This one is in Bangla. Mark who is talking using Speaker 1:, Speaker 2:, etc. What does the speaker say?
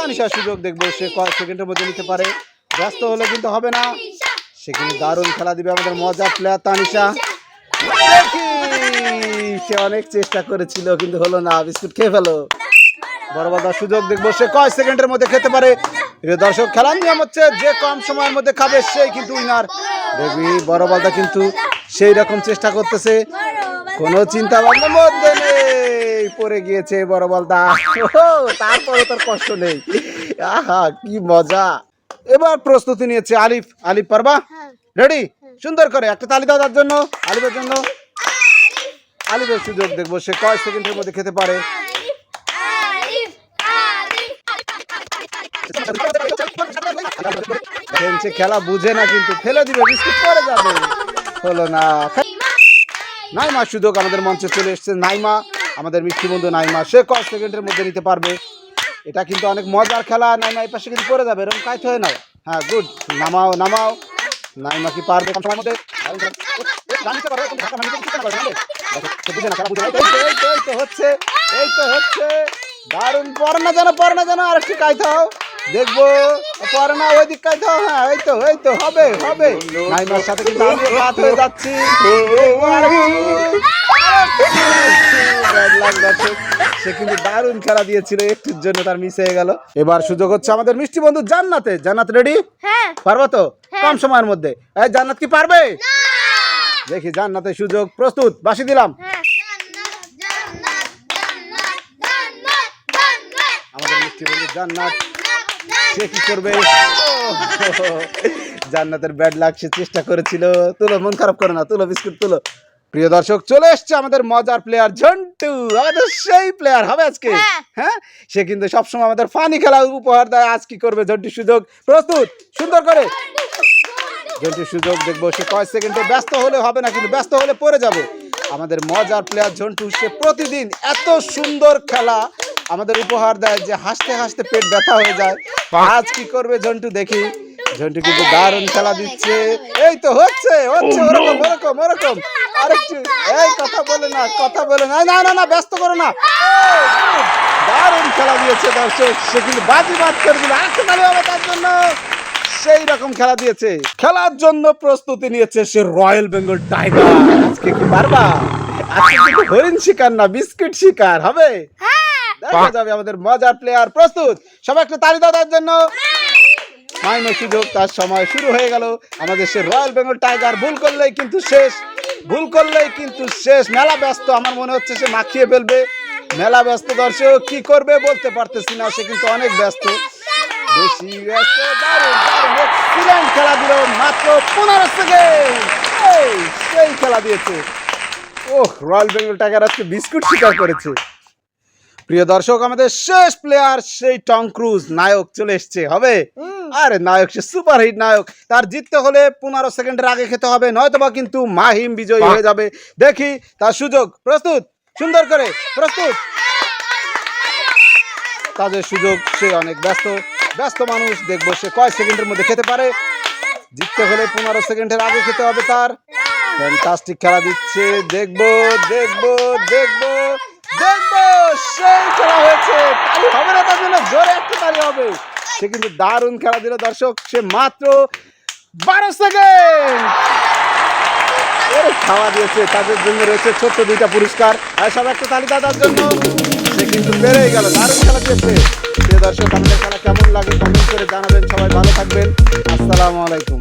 Speaker 1: তানিশার সুযোগ দেখব, সে কয়েক সেকেন্ডের মধ্যে নিতে পারে। ব্যস্ত হলে কিন্তু হবে না। সে কিন্তু দারুণ খেলা দিবে আমাদের মজার প্লেয়ার তানিশা। সে অনেক চেষ্টা করেছিল, কিন্তু হলো না, বিস্কুট খেয়ে ফেলো। বড় বড় সুযোগ দেখব, সে কয় সেকেন্ডের মধ্যে খেতে পারে। দর্শক, খেলার নিয়ম হচ্ছে, যে কম সময়ের মধ্যে খাবে, সেই কিন্তু উইনার দেখবি, বড় বলদা কিন্তু সেই রকম চেষ্টা করতেছে। কোনো চিন্তা ভাবনার মধ্যে নেই। পড়ে গিয়েছে বড় বলদা। তারপরে তোর কষ্ট নেই। আহা কি মজা। এবার প্রস্তুতি নিয়েছে আলিফ। আলিফ পারবা? রেডি সুন্দর করে একটা তালি দাও তার জন্য আলিফের জন্য। আলিফের সুযোগ দেখব সে কয় সেকেন্ডের মধ্যে খেতে পারে। খেলছে খেলা বুঝে না কিন্তু ফেলে দিবে বিস্কুট পরে যাবে। হলো না। নাইমা। সুযোগ আমাদের মঞ্চে চলে এসেছে নাইমা। আমাদের মিষ্টি বন্ধু নাইমা, সে কয় সেকেন্ডের মধ্যে নিতে পারবে। এটা কিন্তু অনেক মজার খেলা, নাইমা এই পাশে কিন্তু পড়ে যাবে, এরকম কাইতে হয় না হ্যাঁ গুড, নামাও নামাও। নাইমা কি পারবে? কম সময়ের মধ্যে হচ্ছে, এই তো হচ্ছে। দারুণ পরে না জানো পরে না জানো আর একটু কাইতাও দেখব পরে না ওই দিক কাইতাও হ্যাঁ এই তো এই তো, হবে হবে। নাইমার সাথে কিন্তু আমি রাত হয়ে যাচ্ছি। Luck দর্শক। সে কিন্তু দারুণ খেলা দিয়েছিল একটুর জন্য তার মিস হয়ে গেল। এবার সুযোগ হচ্ছে আমাদের মিষ্টি বন্ধু জান্নাতে। জান্নাত রেডি
Speaker 2: হ্যাঁ।
Speaker 1: পারব তো? কম সময়ের মধ্যে। এই জান্নাত কি পারবে? দেখি জান্নাতের সুযোগ প্রস্তুত। বাসি দিলাম।
Speaker 2: হ্যাঁ।
Speaker 1: আমাদের মিষ্টি বন্ধু জান্নাত সে কি করবে? জান্নাতের ব্যাড লাগ সে চেষ্টা করেছিল। তুলো মন খারাপ করো না। তুলো বিস্কুট তুলো। প্রিয় দর্শক চলে এসছে আমাদের মজার প্লেয়ার ঝন্টু। আমাদের সেই প্লেয়ার হবে আজকে।
Speaker 2: হ্যাঁ।
Speaker 1: হ্যাঁ? সে কিন্তু সবসময় আমাদের ফানি খেলা উপহার দেয়। আজ কি করবে ঝন্টু সুযোগ। প্রস্তুত? সুন্দর করে। ঝন্টু সুযোগ দেখব সে কয় সেকেন্ডে ব্যস্ত হলে হবে না কিন্তু ব্যস্ত হলে পড়ে যাবে। আমাদের মজার প্লেয়ার ঝন্টু সে প্রতিদিন এত সুন্দর খেলা আমাদের উপহার দেয় যে হাসতে হাসতে পেট ব্যথা হয়ে যায়। আজ কি করবে ঝন্টু দেখি। ঝন্টু কিন্তু দারুণ খেলা দিচ্ছে। এই তো হচ্ছে হচ্ছে ওরকম ওরকম ওরকম। আরেকটু এই কথা বলে না কথা বলে না। না না না ব্যস্ত করো না। দারুণ খেলা দিয়েছে দর্শক সে কিন্তু বাজি বাদ করে দিল আরেকটু তালি হবে তার জন্য। সেই রকম খেলা দিয়েছে। খেলার জন্য প্রস্তুতি নিয়েছে সে রয়্যাল বেঙ্গল টাইগার। আজকে কি পারবা আজকে কিন্তু হরিণ শিকার না বিস্কিট শিকার হবে? দেখা যাবে আমাদের মজার প্লেয়ার প্রস্তুত। সবাই একটু তালি দাও তার জন্য। মাইনে সুযোগ তার সময় শুরু হয়ে গেল। আমাদের সে রয়্যাল বেঙ্গল টাইগার ভুল করলেই কিন্তু শেষ। ভুল করলেই কিন্তু শেষ। মেলা ব্যস্ত, আমার মনে হচ্ছে সে মাখিয়ে ফেলবে। মেলা ব্যস্ত দর্শক, কি করবে বলতে পারতেছি না, সে কিন্তু অনেক ব্যস্ত। বেশি ব্যস্ত খেলা দিল মাত্র পনেরো সেই খেলা দিয়েছে। ওহ রয়্যাল বেঙ্গল টাইগার আজকে বিস্কুট শিকার করেছে। প্রিয় দর্শক, আমাদের শেষ প্লেয়ার সেই টম ক্রুজ, নায়ক চলে এসছে। হবে? আরে নায়ক সে সুপার হিট নায়ক। তার জিততে হলে পনেরো সেকেন্ডের আগে খেতে হবে নয়তোবা কিন্তু মাহিম বিজয়ী হয়ে যাবে। দেখি তার সুযোগ। প্রস্তুত? সুন্দর করে। প্রস্তুত? তাদের সুযোগ সে অনেক ব্যস্ত। ব্যস্ত মানুষ দেখব সে কয় সেকেন্ডের মধ্যে খেতে পারে। জিততে হলে পনেরো সেকেন্ডের আগে খেতে হবে তার। ফ্যান্টাস্টিক খেলা দিচ্ছে। দেখব দেখব দেখব দেখব। সেই খেলা হয়েছে। তালি হবে না তার জন্য। জোরে একটা তালি হবে। সে কিন্তু দারুণ খেলা দিল, দর্শক। সে মাত্র বারো সেকেন্ড। খাওয়া দিয়েছে, তাদের জন্য রয়েছে ছোট্ট দুইটা পুরস্কার। আর সব একটা তালি দাদার জন্য। সে কিন্তু বেড়েই গেল, দারুণ খেলা দিয়েছে। প্রিয় দর্শক আমাদের খেলা কেমন লাগে কমেন্ট করে জানাবেন, সবাই ভালো থাকবেন। আসসালামু আলাইকুম।